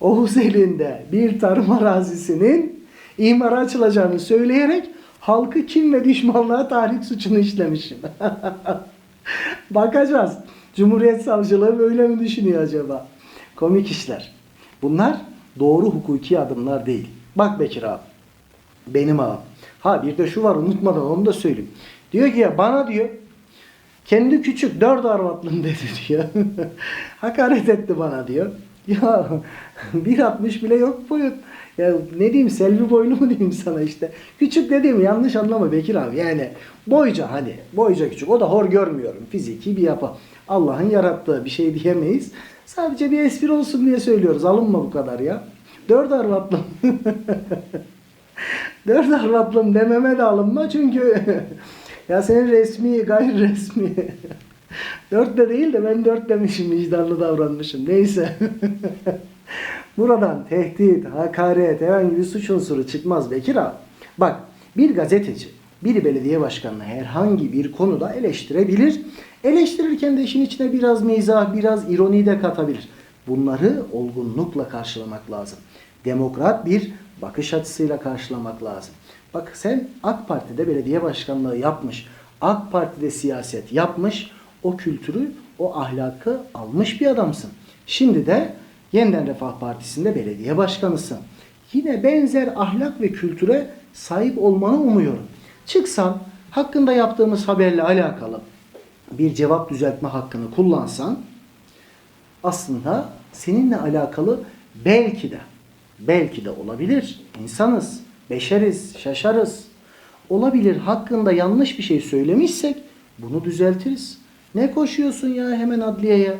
Oğuz elinde bir tarım arazisinin imara açılacağını söyleyerek halkı kim ve düşmanlığa tahrik suçunu işlemişim. Bakacağız. Cumhuriyet Savcılığı böyle mi düşünüyor acaba? Komik işler. Bunlar doğru hukuki adımlar değil. Bak Bekir abi. Benim ağam. Ha bir de şu var unutmadan onu da söyleyeyim. Diyor ki ya bana diyor kendi küçük dört arvatlım dedi diyor. Hakaret etti bana diyor. Ya 1.60 bile yok boyut. Ya ne diyeyim Selvi boylu mu diyeyim sana işte. Küçük dediğimi yanlış anlama Bekir abi. Yani boyca hani boyca küçük. O da hor görmüyorum. Fiziki bir yapı. Allah'ın yarattığı bir şey diyemeyiz. Sadece bir espri olsun diye söylüyoruz. Alınma bu kadar ya. Dört arvatlım. Dört arvatlım dememe de alınma çünkü ya senin resmi gayri resmi. dört de değil de ben dört demişim vicdanlı davranmışım. Neyse. Buradan tehdit, hakaret, herhangi bir suç unsuru çıkmaz Bekir abi. Bak bir gazeteci bir belediye başkanını herhangi bir konuda eleştirebilir. Eleştirirken de işin içine biraz mizah, biraz ironi de katabilir. Bunları olgunlukla karşılamak lazım. Demokrat bir bakış açısıyla karşılamak lazım. Bak sen AK Parti'de belediye başkanlığı yapmış, AK Parti'de siyaset yapmış, o kültürü, o ahlakı almış bir adamsın. Şimdi de Yeniden Refah Partisi'nde belediye başkanısın. Yine benzer ahlak ve kültüre sahip olmanı umuyorum. Çıksan hakkında yaptığımız haberle alakalı bir cevap düzeltme hakkını kullansan aslında seninle alakalı belki de belki de olabilir. İnsanız, beşeriz, şaşarız. Olabilir hakkında yanlış bir şey söylemişsek bunu düzeltiriz. Ne koşuyorsun ya hemen adliyeye?